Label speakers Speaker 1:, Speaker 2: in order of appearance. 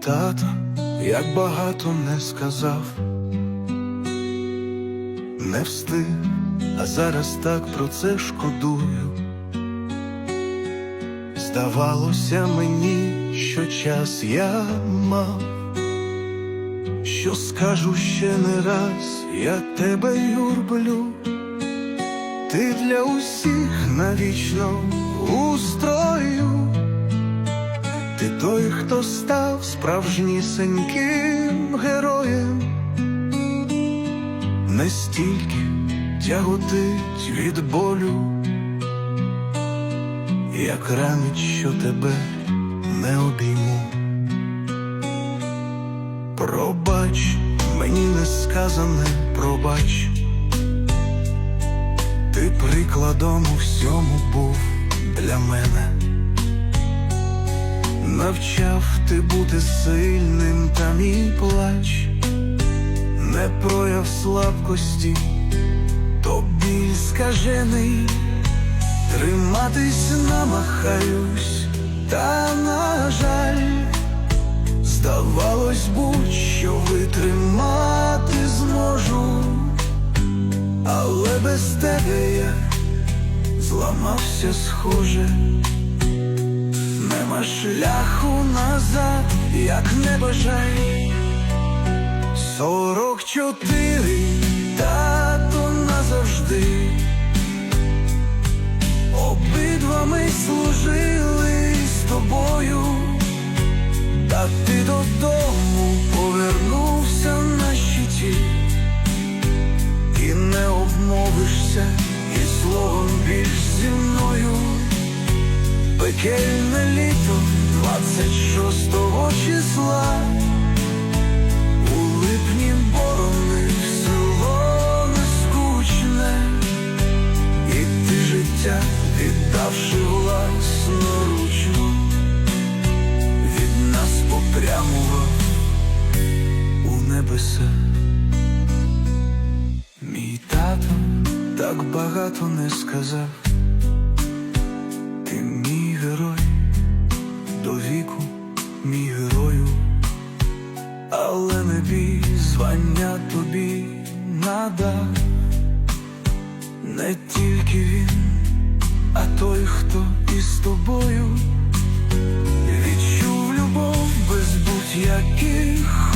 Speaker 1: тато, як багато не сказав, не встиг, а зараз так про це шкодую. Здавалося мені, що час я мав, що скажу ще не раз, я тебе люблю, ти для усіх навічно устрою. Ти той, хто став справжнісеньким героєм, не стільки тяготить від болю, як ранить, що тебе не обійму. Пробач, мені не сказане, пробач, ти прикладом у всьому був для мене. Навчав ти бути сильним, та мій плач, не прояв слабкості, то біль скажений, триматись намахаюсь, та на жаль, здавалось будь-що витримати зможу, але без тебе я зламався схоже. Нема шляху назад, як не бажай. Сорок чотири, Пекельне літо 26 числа. У липні боронив село нескучне І ти життя віддавши власноручно Від нас попрямував у небеса. Мій тато так багато не сказав але не звання тобі надав, не тільки він, а той, хто із тобою. Відчув любов без будь-яких